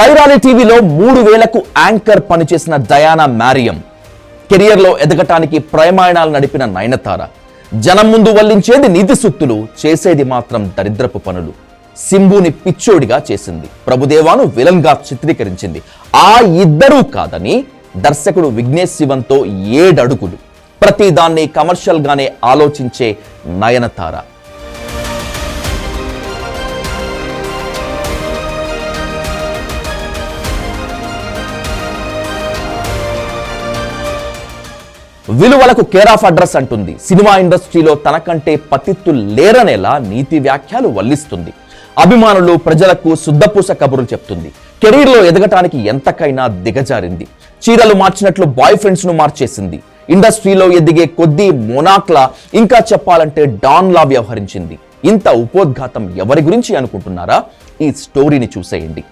కైరాలి టీవీలో మూడు వేలకు యాంకర్ పనిచేసిన దయానా మ్యారియం. కెరియర్లో ఎదగటానికి ప్రయాణాలు నడిపిన నయనతార. జనం ముందు వల్లించేది నీతి సూక్తులు చేసేది మాత్రం దరిద్రపు పనులు. సింబుని పిచ్చోడిగా చేసింది. ప్రభుదేవాను విలన్గా చిత్రీకరించింది. ఆ ఇద్దరూ కాదని దర్శకుడు విఘ్నేష్ శివంతో ఏడడుగులు. ప్రతి దాన్ని ఆలోచించే నయనతార. విలువలకు కేర్ ఆఫ్ అడ్రస్ అంటుంది. సినిమా ఇండస్ట్రీలో తనకంటే పతిత్తు లేరనేలా నీతి వ్యాఖ్యలు వల్లిస్తుంది. అభిమానులు ప్రజలకు శుద్ధపూస కబుర్లు చెప్తుంది. కెరీర్లో ఎదగటానికి ఎంతకైనా దిగజారింది. చీరలు మార్చినట్లు బాయ్ ఫ్రెండ్స్ను మార్చేసింది. ఇండస్ట్రీలో ఎదిగే కొద్దీ మొనాక్లా ఇంకా చెప్పాలంటే డాన్లా వ్యవహరించింది. ఇంత ఉపోద్ఘాతం ఎవరి గురించి అనుకుంటున్నారా? ఈ స్టోరీని చూసేయండి.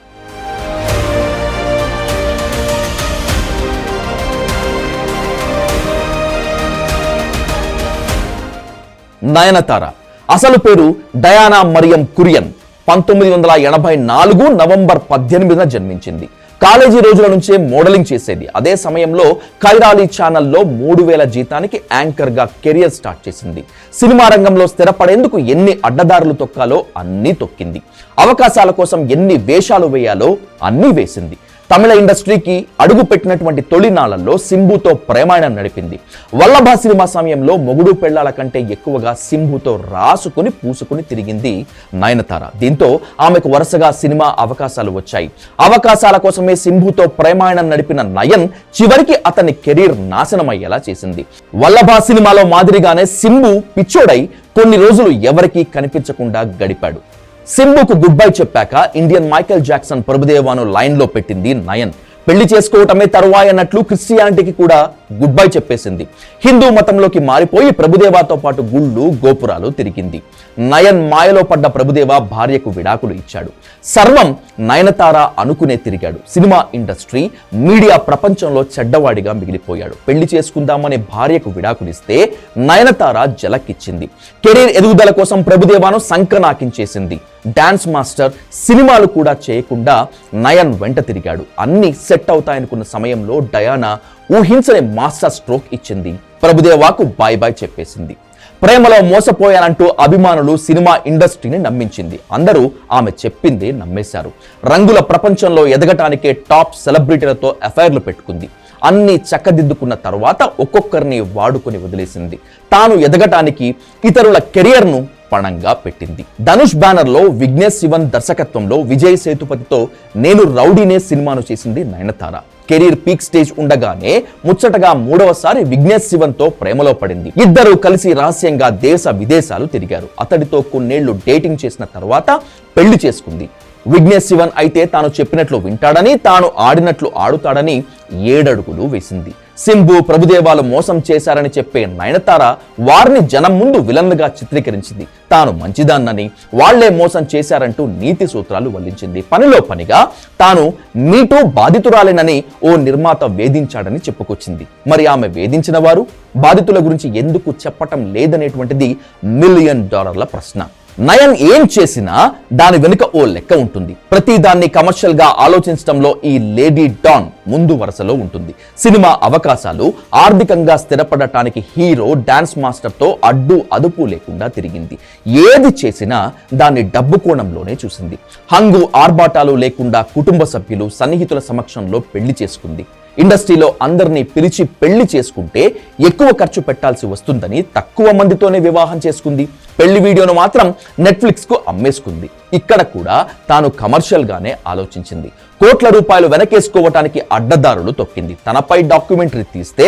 నయనతార. అసలు పేరు డయానా మరియం కురియన్. పంతొమ్మిది వందల ఎనభై నాలుగు నవంబర్ పద్దెనిమిదిన జన్మించింది. కాలేజీ రోజుల నుంచే మోడలింగ్ చేసేది. అదే సమయంలో ఖైరాలీ ఛానల్లో మూడు వేల జీతానికి యాంకర్గా కెరియర్ స్టార్ట్ చేసింది. సినిమా రంగంలో స్థిరపడేందుకు ఎన్ని అడ్డదారులు తొక్కాలో అన్నీ తొక్కింది. అవకాశాల కోసం ఎన్ని వేషాలు వేయాలో అన్నీ వేసింది. తమిళ ఇండస్ట్రీకి అడుగు పెట్టినటువంటి తొలినాళ్ళలో సింబుతో ప్రేమాయణం నడిపింది. వల్లభా సినిమా సమయంలో మొగుడు పెళ్ళాల కంటే ఎక్కువగా సింబుతో రాసుకుని పూసుకుని తిరిగింది నయనతార. దీంతో ఆమెకు వరుసగా సినిమా అవకాశాలు వచ్చాయి. అవకాశాల కోసమే సింబుతో ప్రేమాయణం నడిపిన నయన్ చివరికి అతని కెరీర్ నాశనమయ్యేలా చేసింది. వల్లభా సినిమాలో మాదిరిగానే సింబు పిచ్చోడై కొన్ని రోజులు ఎవరికీ కనిపించకుండా గడిపాడు. సింబుకు గుడ్ బై చెప్పాక ఇండియన్ మైకేల్ జాక్సన్ ప్రభుదేవాను లైన్లో పెట్టింది నయన్. పెళ్ళి చేసుకోవటమే తరువాయి అన్నట్లు క్రిస్టియానిటీకి కూడా గుడ్ బై చెప్పేసింది. హిందూ మతంలోకి మారిపోయి ప్రభుదేవాతో పాటు గుళ్ళు గోపురాలు తిరిగింది. నయన్ మాయలో పడ్డ ప్రభుదేవ భార్యకు విడాకులు ఇచ్చాడు. సర్వం నయనతార అనుకునే తిరిగాడు. సినిమా ఇండస్ట్రీ మీడియా ప్రపంచంలో చెడ్డవాడిగా మిగిలిపోయాడు. పెళ్ళి చేసుకుందామనే భార్యకు విడాకులిస్తే నయనతార జలక్కిచ్చింది. కెరీర్ ఎదుగుదల కోసం ప్రభుదేవాను సంకనాకించేసింది డాన్స్ మాస్టర్ సినిమాలు కూడా చేయకుండా నయన్ వెంట తిరిగాడు. అన్ని సెట్ అవుతాయనుకున్న సమయంలో డయానా ఊహించని మాస్టర్ స్ట్రోక్ ఇచ్చింది. ప్రభుదేవాకు బాయ్ బాయ్ చెప్పేసింది. ప్రేమలో మోసపోయానంటూ అభిమానులు సినిమా ఇండస్ట్రీని నమ్మించింది. అందరూ ఆమె చెప్పింది నమ్మేశారు. రంగుల ప్రపంచంలో ఎదగటానికే టాప్ సెలబ్రిటీలతో అఫైర్లు పెట్టుకుంది. అన్ని చక్కదిద్దుకున్న తర్వాత ఒక్కొక్కరిని వాడుకొని వదిలేసింది. తాను ఎదగటానికి ఇతరుల కెరియర్ను పణంగా పెట్టింది. ధనుష్ బ్యానర్లో విఘ్నేష్ శివన్ దర్శకత్వంలో విజయ్ సేతుపతితో నేను రౌడీనే సినిమాను చేసింది నయనతార. కెరీర్ పీక్ స్టేజ్ ఉండగానే ముచ్చటగా మూడవసారి విఘ్నేష్ శివన్తో ప్రేమలో పడింది. ఇద్దరు కలిసి రహస్యంగా దేశ విదేశాలు తిరిగారు. అతడితో కొన్నేళ్ళు డేటింగ్ చేసిన తర్వాత పెళ్ళి చేసుకుంది. విఘ్నేష్ శివన్ అయితే తాను చెప్పినట్లు వింటాడని తాను ఆడినట్లు ఆడుతాడని ఏడడుగులు వేసింది. సింబు ప్రభుదేవాలు మోసం చేశారని చెప్పే నయనతార వారిని జనం ముందు విలన్గా చిత్రీకరించింది. తాను మంచిదాన్నని వాళ్ళే మోసం చేశారంటూ నీతి సూత్రాలు వల్లించింది. పనిలో పనిగా తాను మీటూ బాధితురాలేనని ఓ నిర్మాత వేధించాడని చెప్పుకొచ్చింది. మరి ఆమె వేధించిన వారు? బాధితుల గురించి ఎందుకు చెప్పటం లేదనేటువంటిది మిలియన్ డాలర్ల ప్రశ్న. నయన్ ఏం చేసినా దాని వెనుక ఓ లెక్క ఉంటుంది. ప్రతి దాన్ని కమర్షియల్గా ఆలోచించడంలో ఈ లేడీ డాన్ ముందు వరుసలో ఉంటుంది. సినిమా అవకాశాలు ఆర్థికంగా స్థిరపడటానికి హీరో డాన్స్ మాస్టర్తో అడ్డు అదుపు లేకుండా తిరిగింది. ఏది చేసినా దాన్ని డబ్బు కోణంలోనే చూసింది. హంగు ఆర్భాటాలు లేకుండా కుటుంబ సభ్యులు సన్నిహితుల సమక్షంలో పెళ్ళి చేసుకుంది. ఇండస్ట్రీలో అందరినీ పిలిచి పెళ్ళి చేసుకుంటే ఎక్కువ ఖర్చు పెట్టాల్సి వస్తుందని తక్కువ మందితోనే వివాహం చేసుకుంది. పెళ్ళి వీడియోను మాత్రం నెట్ఫ్లిక్స్కు అమ్మేసుకుంది. ఇక్కడ కూడా తాను కమర్షియల్ గానే ఆలోచించింది. కోట్ల రూపాయలు వెనకేసుకోవటానికి అడ్డదారులు తొక్కింది. తనపై డాక్యుమెంటరీ తీస్తే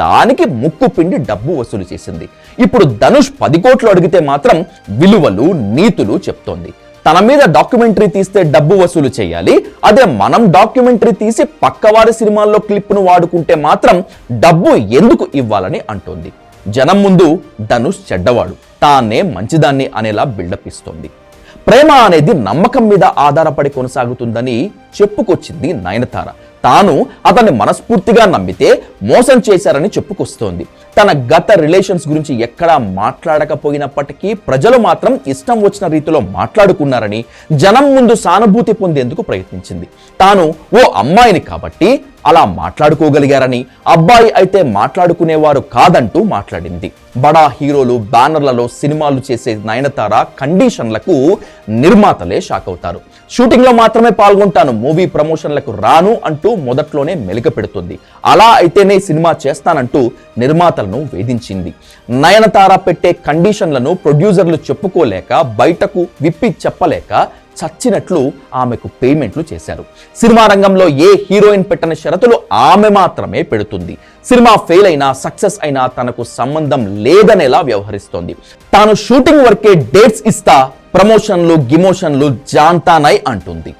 దానికి ముక్కు పిండి డబ్బు వసూలు చేసింది. ఇప్పుడు ధనుష్ పది కోట్లు అడిగితే మాత్రం విలువలు నీతులు చెప్తోంది. తన మీద డాక్యుమెంటరీ తీస్తే డబ్బు వసూలు చేయాలి. అదే మనం డాక్యుమెంటరీ తీసి పక్కవారి సినిమాల్లో క్లిప్ను వాడుకుంటే మాత్రం డబ్బు ఎందుకు ఇవ్వాలని అంటోంది. జనం ముందు ధనుష్ చెడ్డవాడు. తానే మంచిదాన్ని అనేలా బిల్డప్ ఇస్తోంది. ప్రేమ అనేది నమ్మకం మీద ఆధారపడి కొనసాగుతుందని చెప్పుకొచ్చింది నయనతార. తాను అతన్ని మనస్ఫూర్తిగా నమ్మితే మోసం చేశారని చెప్పుకొస్తోంది. తన గత రిలేషన్స్ గురించి ఎక్కడా మాట్లాడకపోయినప్పటికీ ప్రజలు మాత్రం ఇష్టం వచ్చిన రీతిలో మాట్లాడుకున్నారని జనం ముందు సానుభూతి పొందేందుకు ప్రయత్నించింది. తాను ఓ అమ్మాయిని కాబట్టి అలా మాట్లాడుకోగలిగారని అబ్బాయి అయితే మాట్లాడుకునేవారు కాదంటూ మాట్లాడింది. బడా హీరోలు బ్యానర్లలో సినిమాలు చేసే నయనతార కండిషన్లకు నిర్మాతలే షాక్ అవుతారు షూటింగ్లో మాత్రమే పాల్గొంటాను. మూవీ ప్రమోషన్లకు రాను అంటూ మొదట్లోనే మెలిక పెడుతుంది. అలా అయితేనే సినిమా చేస్తానంటూ నిర్మాతలను వేధించింది. నయనతార పెట్టే కండిషన్లను ప్రొడ్యూసర్లు చెప్పుకోలేక బయటకు విప్పి చెప్పలేక చచ్చినట్లు ఆమెకు పేమెంట్లు చేశారు. సినిమా రంగంలో ఏ హీరోయిన్ పెట్టని షరతులు ఆమె మాత్రమే పెడుతుంది. సినిమా ఫెయిల్ అయినా సక్సెస్ అయినా తనకు సంబంధం లేదనేలా వ్యవహరిస్తోంది. తాను షూటింగ్ వరకే డేట్స్ ఇస్తా ప్రమోషన్లు గిమోషన్లు జాంతానై అంటుంది.